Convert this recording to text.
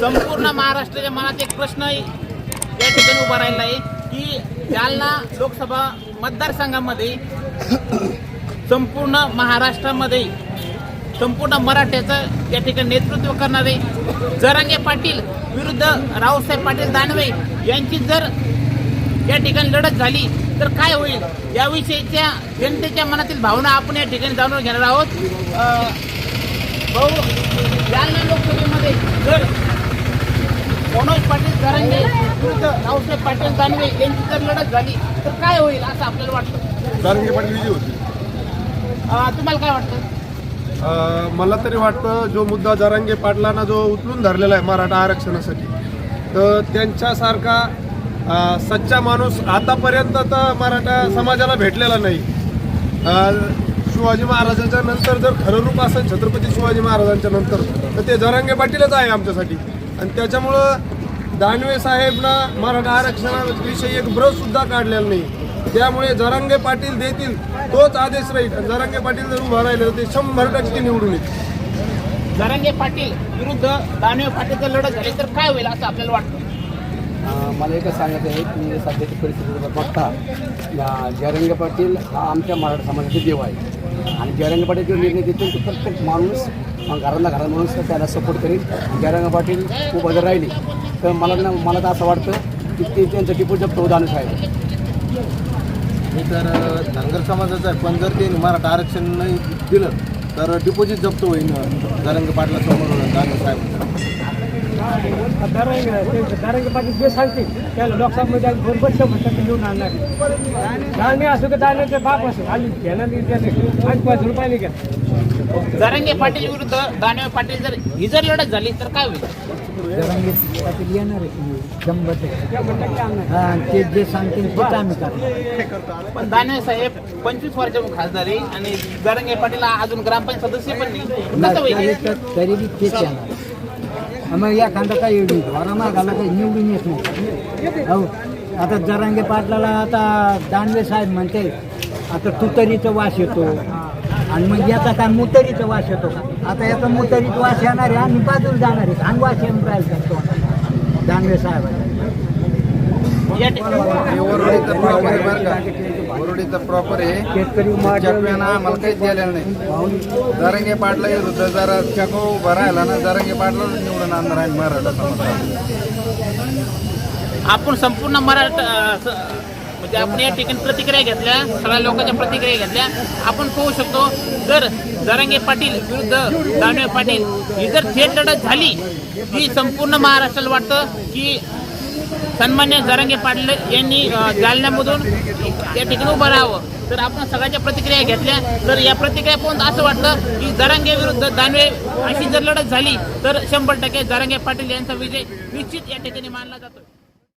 संपूर्ण महाराष्ट्राच्या मनात एक प्रश्न या ठिकाणी उभा राहिला आहे की जालना लोकसभा मतदारसंघामध्ये संपूर्ण महाराष्ट्रामध्ये संपूर्ण मराठ्याचं या ठिकाणी नेतृत्व करणारे जरांगे पाटील विरुद्ध रावसाहेब पाटील दानवे यांची जर या ठिकाणी लढत झाली तर काय होईल? याविषयीच्या जनतेच्या मनातील भावना आपण या ठिकाणी जाणून घेणार आहोत. भाऊ जालना लोकसभेमध्ये जर मनोज पाटील जरांगे विरुद्ध रावसाहेब पाटील दानवे यांची जर लढत झाली. तर काय होईल असं आपल्याला वाटतं? जारंगी पाटील विजय होती तुम्हाला काय वाटतं? मला तरी वाटतं जो मुद्दा जरांगे पाटलांना जो उचलून धरलेला आहे मराठा आरक्षणासाठी तर त्यांच्यासारखा अं, सच्चा माणूस आतापर्यंत तर मराठा समाजाला भेटलेला नाही. अं, शिवाजी महाराजांच्या नंतर जर खरं रूप असेल छत्रपती शिवाजी महाराजांच्या नंतर तर ते जरांगे पाटीलच आहे आमच्यासाठी. आणि त्याच्यामुळं दानवे साहेबना मराठा आरक्षणाविषयी एक ब्रश सुद्धा काढलेला नाही. त्यामुळे जरांगे पाटील देतील तोच आदेश राहील. आणि जरांगे पाटील जर उभा राहिले तर ते शंभर टक्के निवडून येतील. जरांगे पाटील विरुद्ध दानवे पाटील जर लढत झाली तर काय होईल असं आपल्याला वाटतं? मला एकच सांगायचं आहे की सध्याची परिस्थिती जर बघता जयरंग पाटील हा आमच्या मराठा समाजाचे देव आहे. आणि जयरंग पाटील जो निर्णय देतील तो प्रत्येक माणूस अं, घरातला घरात माणूस त्याला सपोर्ट करेल जयरंग पाटील खूप जर राहिली. तर मला ना मला तर असं वाटतं की ते त्यांचं टिपू जप्त होतं साहेब मी तर धनगर समाजाचा आहे. पण जर ते मराठा आरक्षण नाही दिलं तर डिपॉझिट जप्त होईल जरंग पाटला समोर दानवे साहेब दारांगे पाटील जे सांगतील त्याला लोकसभेमध्ये आम्ही बरोबर शंभर टक्के निवडून आणणार दाणे असो की दाण्याचे बाप असो आली घेणार पाच पाच रुपयाने घ्या जरांगे पाटील विरुद्ध दानवे पाटील जर ही जर लढत झाली तर काय होईल? पाटील येणार आहे. ते जे सांगतील तेच आम्ही करणार. पण दानवे साहेब पंचवीस वर्ष खासदार आहे आणि जरांगे पाटील अजून ग्रामपंचायत सदस्य पण नाही. कसं होईल तरी बी तेच येणार मग एखादा काय एवढी घरा मागाला काही निवडून येत नाही. हो आता जरांगे पाटलाला आता दानवे साहेब म्हणते आता तुतरीचा वास येतो. आणि मग याचा काय मुतरीचा वास येतो का? आता याचा मुतरीचा वास येणार आहे आणि बाजूला जाणार. आहे आणि वास येऊन राहील करतो दानवे साहेब. प्रॉपर आहे आम्हाला काहीच दिलेलं नाही. जरंगे पाटला विरुद्ध जरा चको उभा राहिला ना जरंगे पाटला निवडून आणणार आहे मराठा समाज आपण संपूर्ण मराठा म्हणजे आपण या ठिकाणी प्रतिक्रिया घेतल्या सगळ्या लोकांच्या प्रतिक्रिया घेतल्या. आपण पाहू शकतो जर जरांगे पाटील विरुद्ध दानवे पाटील ही जर थेट लढत झाली ही संपूर्ण महाराष्ट्राला वाटतं की सन्मान्य जरांगे पाटील यांनी जालन्यामधून त्या ठिकाणी उभं राहावं. तर आपण सगळ्याच्या प्रतिक्रिया घेतल्या. तर या प्रतिक्रिया पाहून असं वाटतं की जरांगे विरुद्ध दानवे अशी जर लढत झाली तर शंभर टक्के जरांगे पाटील यांचा विजय निश्चित या ठिकाणी मानला जातो